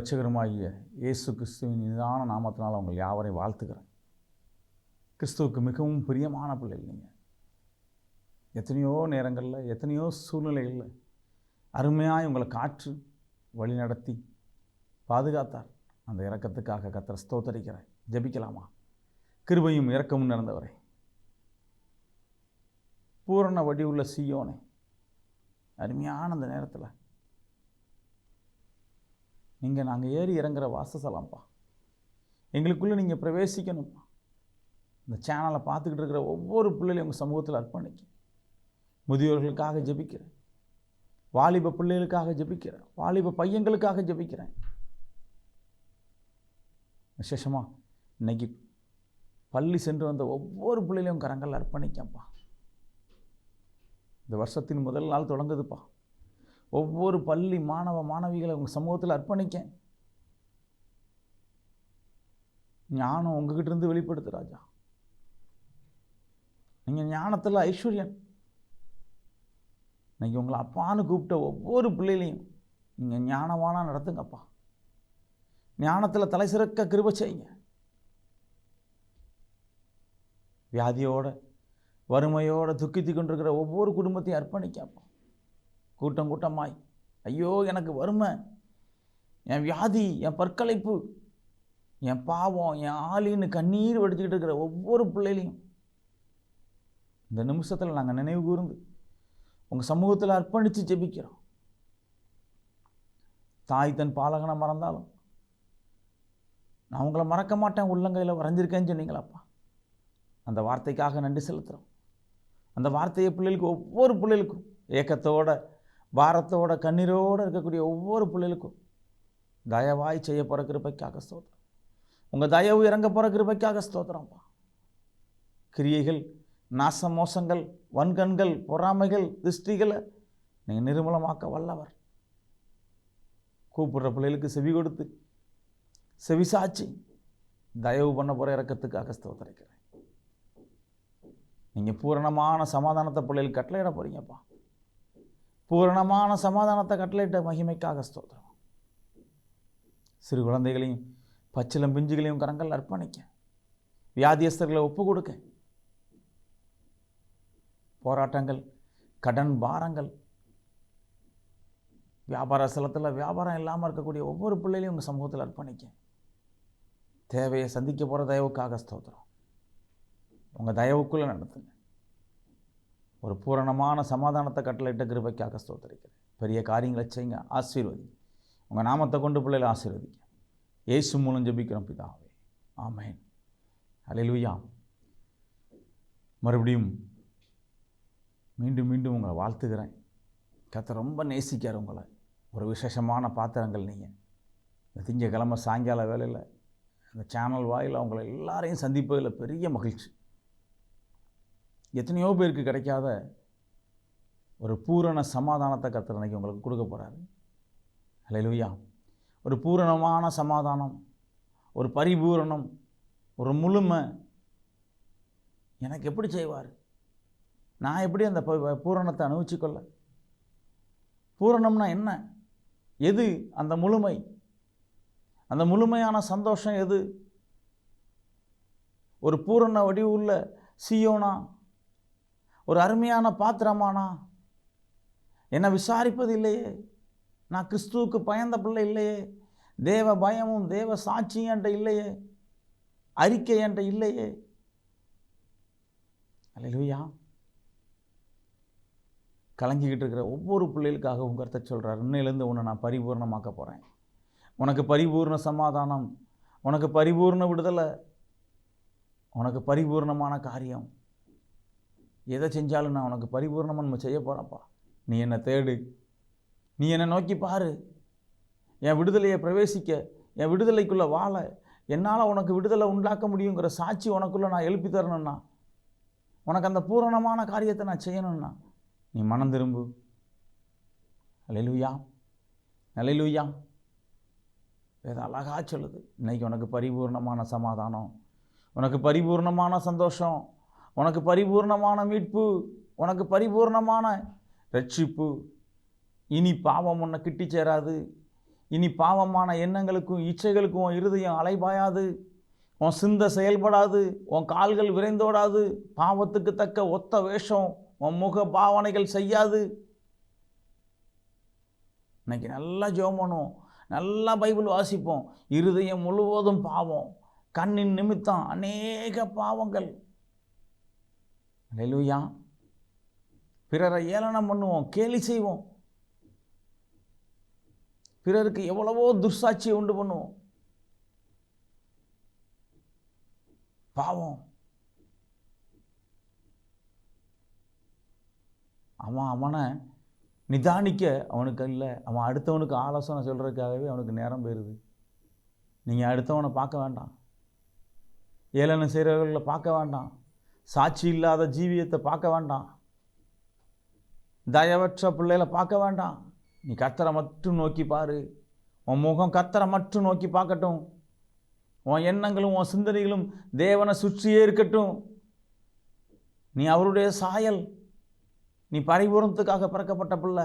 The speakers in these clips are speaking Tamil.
இரட்சகருமாகிய இயேசு கிறிஸ்துவின் நிதான நாமத்தினால் அவங்க யாவரையும் வாழ்த்துக்கிறேன் கிறிஸ்துவுக்கு மிகவும் பிரியமான பிள்ளைகள் நீங்கள் எத்தனையோ நேரங்களில் எத்தனையோ சூழ்நிலைகளில் அருமையாய் உங்களை காற்று வழி நடத்தி பாதுகாத்தார். அந்த இறக்கத்துக்காக கத்திர ஸ்தோத்தரிக்கிறேன். ஜெபிக்கலாமா? கிருபையும் இறக்கமும் நடந்தவரை பூரண வடிவுள்ள சியோனே அருமையான அந்த நேரத்தில் நீங்கள் நாங்கள் ஏறி இறங்குற வாசசலாம்ப்பா எங்களுக்குள்ளே நீங்கள் பிரவேசிக்கணும்ப்பா. இந்த சேனலை பார்த்துக்கிட்டு இருக்கிற ஒவ்வொரு பிள்ளைகளையும் உங்கள் சமூகத்தில் அர்ப்பணிக்க முதியோர்களுக்காக ஜெபிக்கிறேன். வாலிப பிள்ளைகளுக்காக ஜெபிக்கிறேன். வாலிப பையங்களுக்காக ஜெபிக்கிறேன். விசேஷமாக இன்னைக்கு பள்ளி சென்று வந்த ஒவ்வொரு பிள்ளைகளையும் கரங்கள் அர்ப்பணிக்கப்பா இந்த வருஷத்தின் முதல் நாள் தொடங்குதுப்பா. ஒவ்வொரு பள்ளி மாணவ மாணவிகளை உங்கள் சமூகத்தில் அர்ப்பணிக்க. ஞானம் உங்ககிட்ட இருந்து வெளிப்படுத்து ராஜா. நீங்கள் ஞானத்தில் ஐஸ்வர்யன். இன்னைக்கு உங்களை அப்பான்னு கூப்பிட்ட ஒவ்வொரு பிள்ளைகளையும் நீங்கள் ஞானவானா நடத்துங்கப்பா. ஞானத்தில் தலை சிறக்க கிருப செய்யுங்க. வியாதியோட வறுமையோடு துக்கித்து கொண்டிருக்கிற ஒவ்வொரு குடும்பத்தையும் அர்ப்பணிக்கப்பா. கூட்டம் கூட்டமாய் ஐயோ எனக்கு வறுமை. என் வியாதி என் பற்களைப்பு என் பாவம் என் ஆளின்னு கண்ணீர் வடிச்சுக்கிட்டு இருக்கிற ஒவ்வொரு பிள்ளையிலையும் இந்த நிமிஷத்தில் நாங்கள் நினைவு கூர்ந்து உங்கள் சமூகத்தில் அர்ப்பணித்து ஜெபிக்கிறோம். தாய் தன் பாலகனை மறந்தாலும் நான் உங்களை மறக்க மாட்டேன் உள்ளங்கையில் வரைஞ்சிருக்கேன்னு சொன்னீங்களாப்பா. அந்த வார்த்தைக்காக நன்றி செலுத்துகிறோம் அந்த வார்த்தையை பிள்ளைகளுக்கு ஒவ்வொரு பிள்ளைகளுக்கும் ஏக்கத்தோட பாரத்தோட கண்ணீரோடு இருக்கக்கூடிய ஒவ்வொரு பிள்ளைகளுக்கும் தயவாய் செய்ய போகிற கிருபைக்காக ஸ்தோத்திரம். உங்கள் தயவு இறங்க போகிற கிருபைக்காக ஸ்தோத்திரம்ப்பா கிரியைகள் நாச மோசங்கள் வன்கண்கள் பொறாமைகள் திருஷ்டிகளை நீங்கள் நிர்மலமாக்க வல்லவர். கூப்பிடுற பிள்ளைகளுக்கு செவி கொடுத்து செவி சாட்சி தயவு பண்ண போகிற இறக்கத்துக்காக ஸ்தோத்தரிக்கிறேன். நீங்கள் பூரணமான சமாதானத்தை பிள்ளைகளுக்கு கட்டளையிட போகிறீங்கப்பா பூரணமான சமாதானத்தை கட்டளையிட்ட மகிமைக்காக ஸ்தோத்திரம். சிறு குழந்தைகளையும் பச்சிலம் பிஞ்சுகளையும் கரங்கள் அர்ப்பணிக்க. வியாதியஸ்தர்களை ஒப்பு கொடுக்க. போராட்டங்கள் கடன் பாரங்கள். வியாபார ஸ்தலத்தில் வியாபாரம் இல்லாமல் இருக்கக்கூடிய ஒவ்வொரு பிள்ளைகளையும் உங்கள் சமூகத்தில் அர்ப்பணிக்க. தேவையை சந்திக்க போகிற தயவுக்காக ஸ்தோத்திரம். உங்கள் தயவுக்குள்ளே நடத்துங்க. ஒரு பூரணமான சமாதானத்தை கட்டளையிட்ட கிருபைக்காக ஸ்தோத்தரிக்கிறேன். பெரிய காரியங்களை செய்யுங்க ஆசீர்வதி உங்கள் நாமத்தை கொண்டு பிள்ளைகளை ஆசீர்வதிங்க. இயேசு மூலம் ஜபிக்கிறோம் பிதாவே. ஆமேன். அலையிலுயா மறுபடியும் மீண்டும் மீண்டும் உங்களை வாழ்த்துக்கிறேன் கத்தை ரொம்ப நேசிக்கார் உங்களை. ஒரு விசேஷமான பாத்திரங்கள் நீங்கள் இந்த திங்கக்கிழமை சாயங்கால வேலையில் இந்த சேனல் வாயில் அவங்கள எல்லாரையும் சந்திப்பதில் பெரிய மகிழ்ச்சி. எத்தனையோ பேருக்கு கிடைக்காத ஒரு பூரண சமாதானத்தை கர்த்தர் அன்னைக்கு உங்களுக்கு கொடுக்க போகிறாரு ஹalleluya. ஒரு பூரணமான சமாதானம் ஒரு பரிபூரணம் ஒரு முழுமை. எனக்கு எப்படி செய்வார்? நான் எப்படி அந்த ப- பூரணத்தை அனுபவிச்சுக்கொள்ள பூரணம்னா என்ன? எது அந்த முழுமை? அந்த முழுமையான சந்தோஷம் எது? ஒரு பூரண வடிவுள்ள சியோனா ஒரு அருமையான பாத்திரமானா? என்னை விசாரிப்பது இல்லையே நான் கிறிஸ்துவுக்கு பயந்த பிள்ளை இல்லையே? தேவ பயமும் தேவ சாட்சியும் என்ற இல்லையே? அறிக்கை என்ற இல்லையே? அல்லா கலங்கிக்கிட்டு இருக்கிற ஒவ்வொரு பிள்ளைகளுக்காக உங்கள் கருத்தை சொல்கிறார் இன்னிலேருந்து உன்னை நான் பரிபூர்ணமாக்க போகிறேன் உனக்கு பரிபூர்ண சமாதானம் உனக்கு பரிபூர்ண விடுதலை உனக்கு பரிபூர்ணமான காரியம். எதை செஞ்சாலும் நான் உனக்கு பரிபூர்ணமாக நம்ம செய்ய போகிறப்பா நீ என்னை தேடு. நீ என்னை நோக்கி பாரு. என் விடுதலையை பிரவேசிக்க என் விடுதலைக்குள்ளே வாழ. என்னால் உனக்கு விடுதலை உண்டாக்க முடியுங்கிற சாட்சி உனக்குள்ளே நான் எழுப்பி தரணும்னா உனக்கு அந்த பூரணமான காரியத்தை நான் செய்யணும்னா நீ மனம் திரும்பு. அலையிலுயா அலையிலுயா வேதம் அழகா சொல்லுது. இன்றைக்கி உனக்கு பரிபூர்ணமான சமாதானம். உனக்கு பரிபூர்ணமான சந்தோஷம். உனக்கு பரிபூர்ணமான மீட்பு உனக்கு பரிபூர்ணமான ரட்சிப்பு. இனி பாவம் உன்னை கிட்டி சேராது. இனி பாவமான எண்ணங்களுக்கும் இச்சைகளுக்கும் உன் இருதயம் அலைபாயாது. உன் சிந்த செயல்படாது. உன் கால்கள் விரைந்தோடாது. பாவத்துக்கு தக்க ஒத்த வேஷம் உன் முக பாவனைகள் செய்யாது. இன்னைக்கு நல்லா ஜோமனும் பண்ணுவோம். நல்லா பைபிள் வாசிப்போம். இருதயம் முழுவதும் பாவம். கண்ணின் நிமித்தம் அநேக பாவங்கள். அல்லேலூயா பிறரை ஏளனம் பண்ணுவோம் கேலி செய்வோம். பிறருக்கு எவ்வளவோ துர்சாட்சியை உண்டு பண்ணுவோம். பாவம். அவன் அவனை நிதானிக்க அவனுக்கு இல்லை. அவன் அடுத்தவனுக்கு ஆலோசனை சொல்கிறதுக்காகவே அவனுக்கு நேரம் போயிடுது நீங்கள் அடுத்தவனை பார்க்க வேண்டாம். ஏளனம் செய்கிறவர்களை பார்க்க வேண்டாம். சாட்சி இல்லாத ஜீவியத்தை பார்க்க வேண்டாம். தயவற்ற பிள்ளைகளை பார்க்க வேண்டாம். நீ கத்தரை மட்டும் நோக்கி பாரு. உன் முகம் கத்தரை மட்டும் நோக்கி பார்க்கட்டும். உன் எண்ணங்களும் உன் சிந்தனைகளும் தேவனை சுற்றியே இருக்கட்டும். நீ அவருடைய சாயல். நீ பரிபூரணத்துக்காக பிறக்கப்பட்ட பிள்ளை.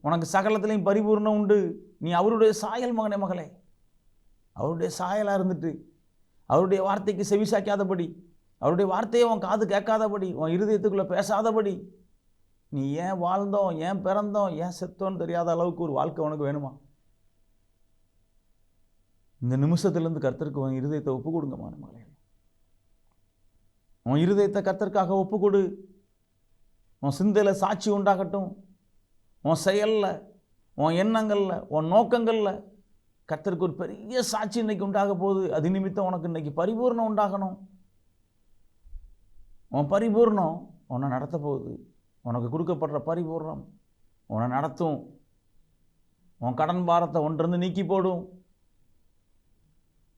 உனக்கு சகலத்திலையும் பரிபூர்ணம் உண்டு. நீ அவருடைய சாயல் மகனே மகளே. அவருடைய சாயலாக இருந்துட்டு அவருடைய வார்த்தைக்கு செவிசாக்காதபடி அவருடைய வார்த்தையை உன் காது கேட்காதபடி உன் இருதயத்துக்குள்ளே பேசாதபடி. நீ ஏன் வாழ்ந்தோம் ஏன் பிறந்தோம் ஏன் செத்தோன்னு தெரியாத அளவுக்கு ஒரு வாழ்க்கை உனக்கு வேணுமா? இந்த நிமிஷத்துலேருந்து கர்த்தருக்கு உன் இருதயத்தை ஒப்பு கொடுங்க மாணவர்களே உன் இருதயத்தை கர்த்தருக்காக ஒப்பு கொடு. உன் சிந்தையில் சாட்சி உண்டாகட்டும். உன் செயலில் உன் எண்ணங்களில் உன் நோக்கங்களில் கர்த்தருக்கு ஒரு பெரிய சாட்சி இன்னைக்கு உண்டாக போகுது. அது நிமித்தம் உனக்கு இன்னைக்கு பரிபூர்ணம் உண்டாகணும். உன் பரிபூர்ணம் உன்னை நடத்த போகுது. உனக்கு கொடுக்கப்படுற பரிபூர்ணம் உன்னை நடத்தும். உன் கடன் பாரத்தை ஒன்றிருந்து நீக்கி போடும்.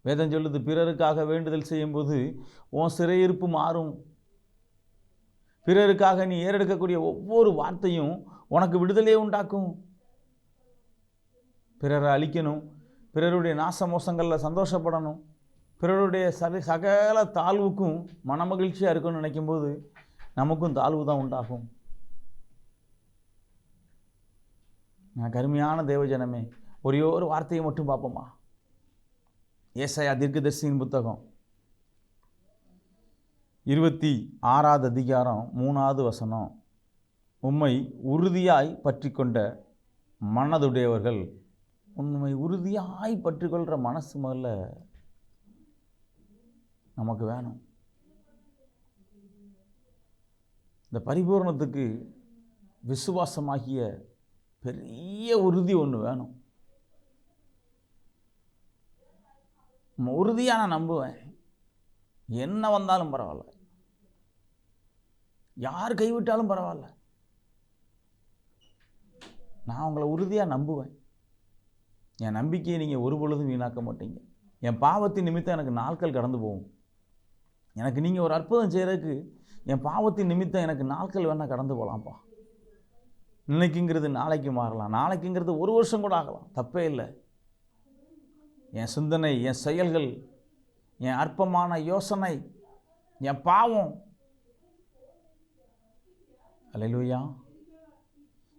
வேதம் சொல்லுது பிறருக்காக வேண்டுதல் செய்யும்போது உன் சிறையிருப்பு மாறும். பிறருக்காக நீ ஏறெடுக்கக்கூடிய ஒவ்வொரு வார்த்தையும் உனக்கு விடுதலையே உண்டாக்கும். பிறரை அழிக்கணும். பிறருடைய நாச மோசங்களில் சந்தோஷப்படணும். பிறருடைய சக சகல தாழ்வுக்கும் மனமகிழ்ச்சியாக இருக்கும்னு நினைக்கும்போது நமக்கும் தாழ்வு தான் உண்டாகும். நான் கருமையான தேவஜனமே ஒரே ஒரு வார்த்தையை மட்டும் பார்ப்போமா? ஏசாயா தீர்க்கதரிசியின் புத்தகம். இருபத்தி ஆறாவது அதிகாரம் மூணாவது வசனம். உம்மை உறுதியாய் பற்றி கொண்ட மனதுடையவர்கள் உண்மை உறுதியாய் பற்றிக்கொள்கிற மனசு முதல்ல நமக்கு வேணும். இந்த பரிபூரணத்துக்கு விசுவாசமாகிய பெரிய உறுதி ஒன்று வேணும். உறுதியாக நான் நம்புவேன். என்ன வந்தாலும் பரவாயில்ல. யார் கைவிட்டாலும் பரவாயில்ல. நான் உங்களை உறுதியாக நம்புவேன். என் நம்பிக்கையை நீங்கள் ஒரு பொழுதும் வீணாக்க மாட்டீங்க. என் பாவத்தின் நிமித்தம் எனக்கு நாட்கள் கடந்து போகும். எனக்கு நீங்கள் ஒரு அற்புதம் செய்கிறதுக்கு என் பாவத்தின் நிமித்தம் எனக்கு நாட்கள் வேணால் கடந்து போகலாம்ப்பா இன்னைக்குங்கிறது நாளைக்கு மாறலாம். நாளைக்குங்கிறது ஒரு வருஷம் கூட ஆகலாம். தப்பே இல்லை. என் சிந்தனை என் செயல்கள் என் அற்பமான யோசனை என் பாவம். அலையிலூயா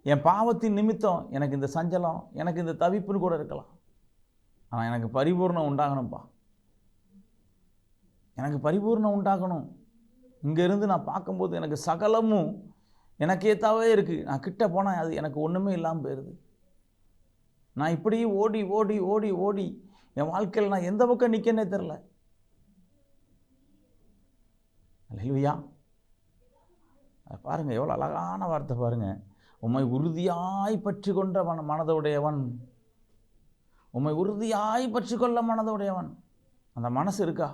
என் பாவத்தின் நிமித்தம் எனக்கு இந்த சஞ்சலம் எனக்கு இந்த தவிப்புன்னு கூட இருக்கலாம். ஆனால் எனக்கு பரிபூர்ணம் உண்டாகணும்ப்பா எனக்கு பரிபூர்ணம் உண்டாகணும். இங்கேருந்து நான் பார்க்கும்போது எனக்கு சகலமும் எனக்கேத்தாவே இருக்குது நான் கிட்ட போனால் அது எனக்கு ஒன்றுமே இல்லாமல் போயிடுது நான் இப்படியே ஓடி ஓடி ஓடி ஓடி என் வாழ்க்கையில் நான் எந்த பக்கம் நிற்கனே தெரில அல்லையா பாருங்கள் எவ்வளோ அழகான வார்த்தை பாருங்கள் உம்மை உறுதியாய் பற்றி கொண்ட மன மனதுடையவன். உம்மை உறுதியாய் பற்றி கொள்ள மனதுடையவன். அந்த மனசு இருக்கா?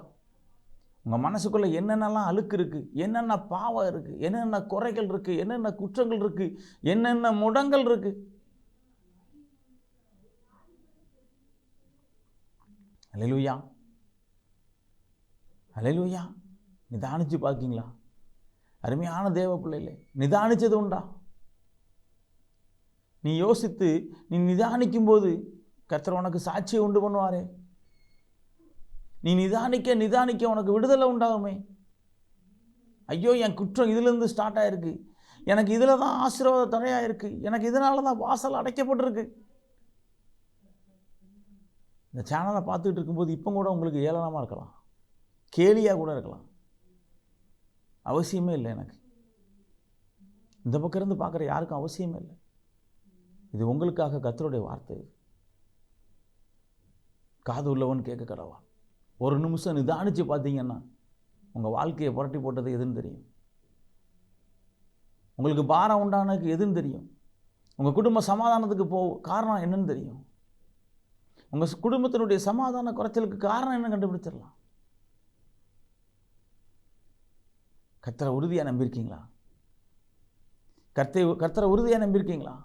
உங்கள் மனசுக்குள்ளே என்னென்னலாம் அழுக்கு இருக்குது என்னென்ன பாவம் இருக்குது என்னென்ன குறைகள் இருக்குது என்னென்ன குற்றங்கள் இருக்குது என்னென்ன முடங்கள் இருக்குது அலையிலுயா அலையிலுயா நிதானிச்சு பார்க்கிங்களா அருமையான தேவ பிள்ளைகளே நிதானிச்சது உண்டா? நீ யோசித்து நீ நிதானிக்கும் போது கர்த்தர் உனக்கு சாட்சியை உண்டு பண்ணுவாரே. நீ நிதானிக்க நிதானிக்க உனக்கு விடுதலை உண்டாகுமே. ஐயோ என் குற்றம் இதுலேருந்து ஸ்டார்ட் ஆகிருக்கு எனக்கு இதில் தான் ஆசீர்வாத தடையாக இருக்குது எனக்கு இதனால தான் வாசல் அடைக்கப்பட்டிருக்கு. இந்த சேனலை பார்த்துக்கிட்டு இருக்கும்போது இப்போ கூட உங்களுக்கு ஏளனமாக இருக்கலாம். கேலியாக கூட இருக்கலாம். அவசியமே இல்லை எனக்கு. இந்த பக்கம் இருந்து பார்க்குற யாருக்கும் அவசியமே இல்லை. இது உங்களுக்காக கத்தருடைய வார்த்தை. காது உள்ளவன் கேட்க கடவான். ஒரு நிமிஷம் நிதானித்து பார்த்தீங்கன்னா உங்கள் வாழ்க்கையை புரட்டி போட்டது எதுன்னு தெரியும். உங்களுக்கு பாரம் உண்டானதுக்கு எதுன்னு தெரியும். உங்கள் குடும்ப சமாதானத்துக்கு போ காரணம் என்னன்னு தெரியும். உங்கள் குடும்பத்தினுடைய சமாதான குறைச்சலுக்கு காரணம் என்ன கண்டுபிடிச்சிடலாம்? கர்த்தரை உறுதியாக நம்பியிருக்கீங்களா? கர்த்தை கர்த்தரை உறுதியாக நம்பியிருக்கீங்களா?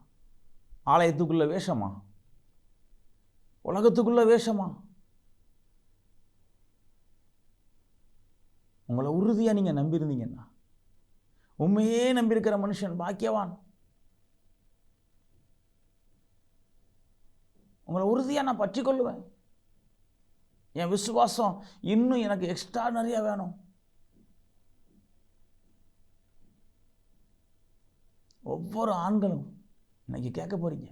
ஆலயத்துக்குள்ளே வேஷமா? உலகத்துக்குள்ளே வேஷமா? உங்களை உறுதியாக நீங்கள் நம்பியிருந்தீங்கன்னா உண்மையே நம்பியிருக்கிற மனுஷன் பாக்கியவான். உங்களை உறுதியாக நான் பற்றி கொள்ளுவேன் என் விசுவாசம் இன்னும் எனக்கு எக்ஸ்ட்ரா நிறையா வேணும். ஒவ்வொரு ஆண்களும் இன்னைக்கு கேட்க போகிறீங்க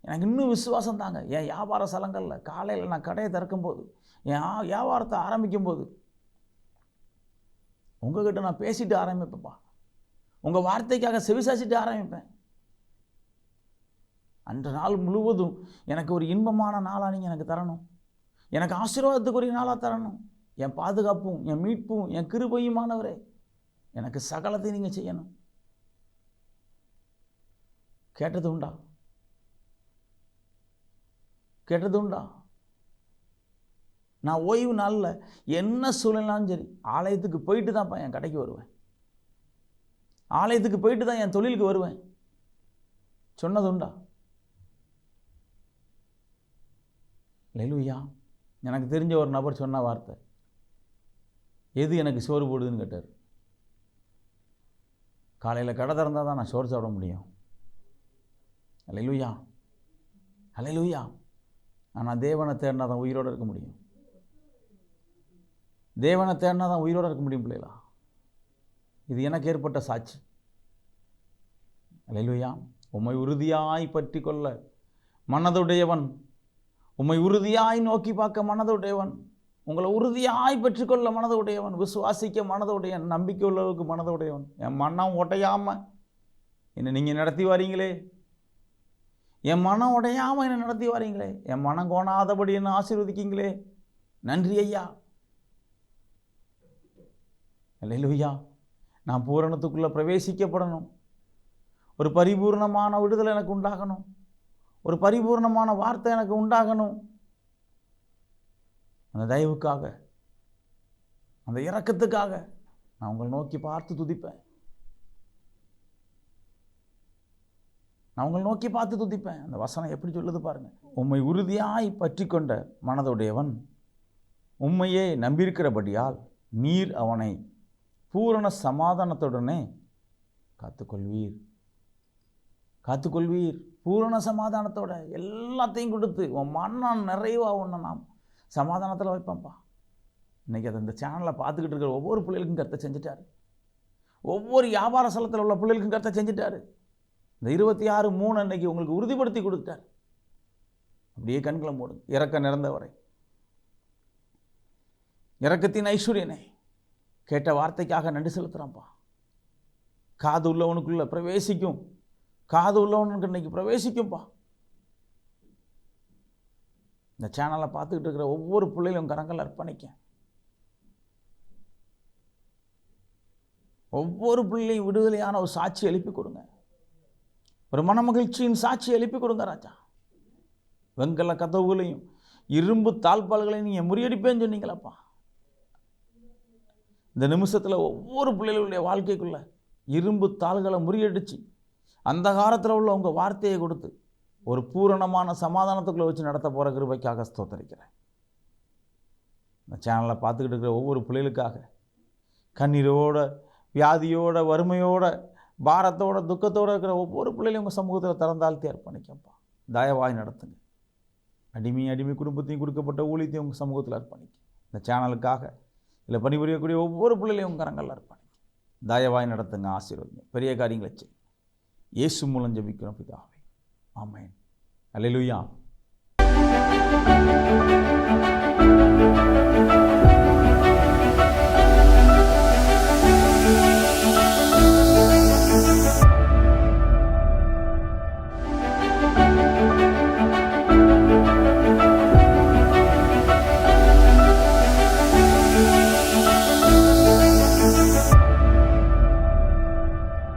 எனக்கு இன்னும் விசுவாசம் தாங்க. என் வியாபார ஸ்தலங்களில் காலையில் நான் கடையை திறக்கும்போது என் ஆ- வியாபாரத்தை ஆரம்பிக்கும்போது உங்ககிட்ட நான் பேசிட்டு ஆரம்பிப்பேன்ப்பா. உங்கள் வார்த்தைக்காக செவிசாசிட்டு ஆரம்பிப்பேன். அன்று நாள் முழுவதும் எனக்கு ஒரு இன்பமான நாளாக நீங்கள் எனக்கு தரணும். எனக்கு ஆசீர்வாதத்துக்குரிய நாளாக தரணும். என் பாதுகாப்பும் என் மீட்பும் என் கிருபையுமானவரே எனக்கு சகலத்தை நீங்கள் செய்யணும். கேட்டது உண்டா? கேட்டது உண்டா? நான் ஓய்வு நாளில் என்ன சூழ்நிலாம் சரி ஆலயத்துக்கு போயிட்டு தான்ப்பா என் கடைக்கு வருவேன். ஆலயத்துக்கு போயிட்டு தான் என் தொழிலுக்கு வருவேன். சொன்னது உண்டா? லெலுயா எனக்கு தெரிஞ்ச ஒரு நபர் சொன்ன வார்த்தை. எது எனக்கு சோறு போடுதுன்னு கேட்டார். காலையில் கடை திறந்தால் தான் நான் சோறு சாப்பிட முடியும். அலையிலுயா அலையிலுயா ஆனால் தேவனை தேடினா தான் உயிரோடு இருக்க முடியும். தேவனை தேடினா தான் உயிரோடு இருக்க முடியும் பிள்ளைகளா? இது எனக்கு ஏற்பட்ட சாட்சி. அலையிலுயா. உம்மை உறுதியாய் பற்றி கொள்ள மனதுடையவன். உம்மை உறுதியாய் நோக்கி பார்க்க மனதுடையவன். உங்களை உறுதியாய் பெற்றுக்கொள்ள மனதுடையவன். விசுவாசிக்க மனதுடையவன் நம்பிக்கை உள்ளவருக்கு மனதுடையவன். என் மனம் உடையாமல் என்னை நீங்கள் நடத்தி வரீங்களே. என் மனம் உடையாமல் என்னை நடத்தி வரீங்களே. என் மனம் கோணாதபடி என்னை ஆசீர்வதிக்கீங்களே. நன்றி ஐயா. இல்லையா நான் பூரணத்துக்குள்ளே பிரவேசிக்கப்படணும். ஒரு பரிபூர்ணமான விடுதலை எனக்கு உண்டாகணும். ஒரு பரிபூர்ணமான வார்த்தை எனக்கு உண்டாகணும். அந்த தயவுக்காக அந்த இறக்கத்துக்காக நான் உங்களை நோக்கி பார்த்து துதிப்பேன். நான் உங்களை நோக்கி பார்த்து துதிப்பேன். அந்த வசனம் எப்படி சொல்லுது பாருங்கள் உம்மை உறுதியாய் பற்றி கொண்ட மனதுடையவன் உண்மையே நம்பியிருக்கிறபடியால் நீர் அவனை பூரண சமாதானத்துடனே காத்துக்கொள்வீர். காத்துக்கொள்வீர். பூரண சமாதானத்தோட எல்லாத்தையும் கொடுத்து உன் மனம் நிறைவாக ஒன்று நாம் சமாதானத்தில் வைப்பேன்ப்பா இன்றைக்கி அதை இந்த சேனலை பார்த்துக்கிட்டு இருக்கிற ஒவ்வொரு பிள்ளைகளுக்கும் கருத்தை செஞ்சுட்டாரு. ஒவ்வொரு வியாபார ஸ்தலத்தில் உள்ள பிள்ளைகளுக்கும் கருத்தை செஞ்சுட்டாரு. இந்த இருபத்தி ஆறு மூணு அன்னைக்கு உங்களுக்கு உறுதிப்படுத்தி கொடுத்துட்டார். அப்படியே கண்களை மூடுங்க. இறக்க நிறந்தவரை. இறக்கத்தின் ஐஸ்வர்யனே. கேட்ட வார்த்தைக்காக நன்றி செலுத்துகிறான்ப்பா காது உள்ளவனுக்குள்ளே பிரவேசிக்கும். காது உள்ளவனுக்கு இன்னைக்கு பிரவேசிக்கும்ப்பா இந்த சேனலை பார்த்துக்கிட்டு இருக்கிற ஒவ்வொரு பிள்ளையிலும் கரங்கள் அர்ப்பணிக்க. ஒவ்வொரு பிள்ளையும் விடுதலையான ஒரு சாட்சி எழுப்பி கொடுங்க. ஒரு மனமகிழ்ச்சியின் சாட்சி எழுப்பி கொடுங்க ராஜா. வெங்கல கதவுகளையும் இரும்பு தாழ்பால்களையும் நீங்கள் முறியடிப்பேன்னு சொன்னீங்களப்பா. இந்த நிமிஷத்தில் ஒவ்வொரு பிள்ளைகளுடைய வாழ்க்கைக்குள்ளே இரும்பு தாள்களை முறியடிச்சு அந்த காலத்தில் உள்ள உங்கள் வார்த்தையை கொடுத்து ஒரு பூரணமான சமாதானத்துக்குள்ளே வச்சு நடத்த போகிற கிருபைக்காக ஸ்தோத்தரிக்கிறேன். இந்த சேனலை பார்த்துக்கிட்டு இருக்கிற ஒவ்வொரு பிள்ளைகளுக்காக கண்ணீரோட வியாதியோட வறுமையோட பாரத்தோட துக்கத்தோடு இருக்கிற ஒவ்வொரு பிள்ளைகளையும் உங்கள் சமூகத்தில் திறந்தாழ்த்தி அர்ப்பணிக்கப்பா. தயவாய் நடத்துங்க. அடிமை அடிமை குடும்பத்தையும் கொடுக்கப்பட்ட ஊழியத்தையும் உங்கள் சமூகத்தில் அர்ப்பணிக்கும் இந்த சேனலுக்காக இல்லை பணிபுரியக்கூடிய ஒவ்வொரு பிள்ளைகளையும் கரங்களில் இருப்பாங்க தயவாய் நடத்துங்க ஆசீர்வதிங்க. பெரிய காரியங்களை செய்யும் இயேசு மூலம் ஜெபிக்கிறோம் பிதாவே. ஆமென். அல்லேலூயா.